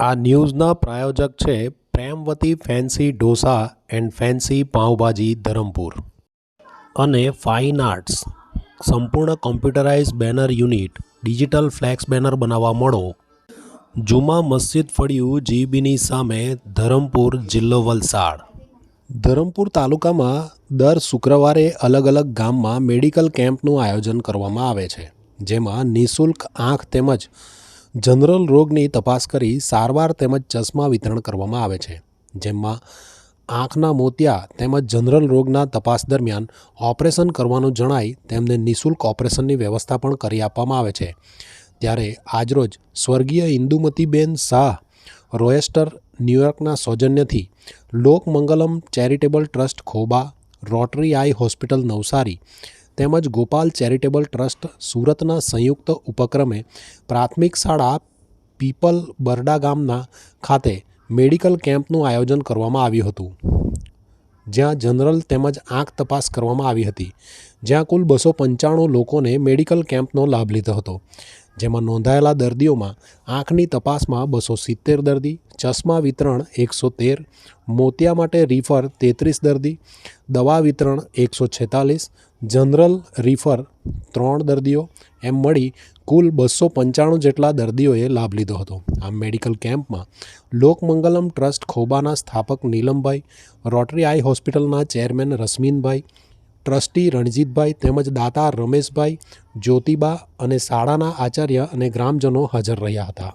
આ ન્યૂઝના પ્રાયોજક છે Premvati fancy dosa and fancy pav bhaji Dharampur. અને ફાઇન આર્ટ્સ. સંપૂર્ણ computerise banner unit, digital flex banner બનાવવા મળો. જુમા મસ્જિદ ફળિયું જીબીની સામે ધરમપુર જિલ્લો વલસાડ. ધરમપુર તાલુકામાં દર શુક્રવારે અલગ અલગ ગામમાં મેડિકલ કેમ્પનું આયોજન કરવામાં આવે છે, જેમાં નિઃશુલ્ક આંખ તેમજ જનરલ રોગની તપાસ કરી સારવાર તેમજ ચશ્મા વિતરણ કરવામાં આવે છે, જેમાં આંખના મોતિયા તેમજ જનરલ રોગના તપાસ દરમિયાન ઓપરેશન કરવાનું જણાય તેમને નિઃશુલ્ક ઓપરેશનની વ્યવસ્થા પણ કરી આપવામાં આવે છે. ત્યારે આજરોજ સ્વર્ગીય ઇન્દુમતીબેન શાહ, રોયેસ્ટર, ન્યૂયોર્કના સૌજન્યથી Lokmangalam charitable trust Khoba, rotary eye hospital Navsari તેમજ ગોપાલ ચેરિટેબલ ટ્રસ્ટ સુરતના સંયુક્ત ઉપક્રમે પ્રાથમિક શાળા પીપલ બરડા ગામના ખાતે મેડિકલ કેમ્પનું આયોજન કરવામાં આવ્યું હતું. જ્યાં જનરલ તેમજ આંખ તપાસ કરવામાં આવી હતી. જ્યાં કુલ બસો પંચાણું લોકોને મેડિકલ કેમ્પનો લાભ લીધો હતો. જેમાં નોંધાયેલા દર્દીઓમાં આંખની તપાસમાં બસો સિત્તેર દર્દી, ચશ્મા વિતરણ એકસો તેર, મોતિયા માટે રિફર તેત્રીસ દર્દી, દવા વિતરણ એકસો છેતાલીસ, જનરલ રિફર ત્રણ દર્દીઓ, એમ મળી કુલ બસો પંચાણું જેટલા દર્દીઓએ લાભ લીધો હતો. આ મેડિકલ કેમ્પમાં લોકમંગલમ ટ્રસ્ટ ખોબાના સ્થાપક નીલમભાઈ, રોટરી આઈ હોસ્પિટલના ચેરમેન રશ્મિનભાઈ ટ્રસ્ટી રણજીતભાઈ તેમજ દાતા રમેશભાઈ જ્યોતિબા અને શાળાના આચાર્ય અને ગ્રામજનો હાજર રહ્યા હતા.